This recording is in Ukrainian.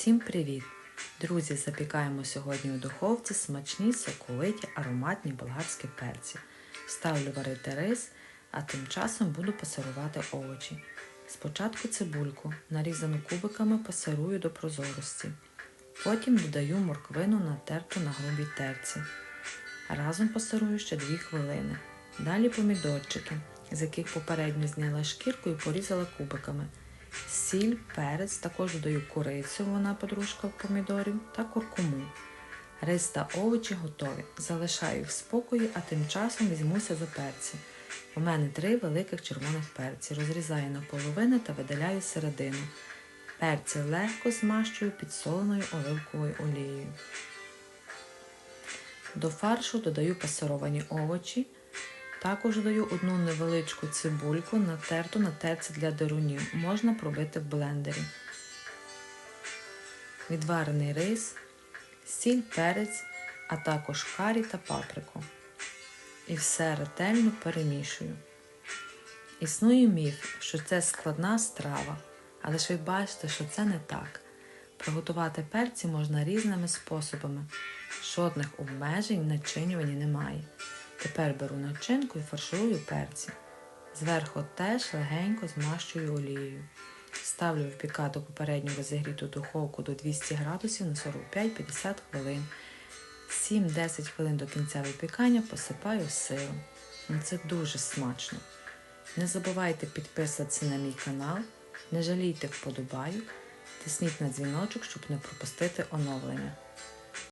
Всім привіт! Друзі, запікаємо сьогодні у духовці смачні, соковиті, ароматні болгарські перці. Ставлю варити рис, а тим часом буду пасирувати овочі. Спочатку цибульку, нарізану кубиками, пасирую до прозорості. Потім додаю морквину натерту на грубій терці. Разом пасирую ще 2 хвилини. Далі помідорчики, з яких попередньо зняла шкірку і порізала кубиками. Сіль, перець, також додаю курицю, вона подружка помідорів, та куркуму. Рис та овочі готові. Залишаю їх в спокої, а тим часом візьмуся за перці. У мене три великих червоних перці. Розрізаю на половини та видаляю середину. Перці легко змащую підсоленою оливковою олією. До фаршу додаю пасировані овочі. Також даю одну невеличку цибульку, натерту на терці для дерунів. Можна пробити в блендері. Відварений рис, сіль, перець, а також карі та паприку. І все ретельно перемішую. Існує міф, що це складна страва, але ж ви бачите, що це не так. Приготувати перці можна різними способами. Жодних обмежень в начинюванні немає. Тепер беру начинку і фарширую перці. Зверху теж легенько змащую олією. Ставлю впікати попередньо розігріту духовку до 200 градусів на 45-50 хвилин. 7-10 хвилин до кінця випікання посипаю сиром. Ну, Це дуже смачно. Не забувайте підписатися на мій канал, не жалійте вподобаю, тисніть на дзвіночок, щоб не пропустити оновлення.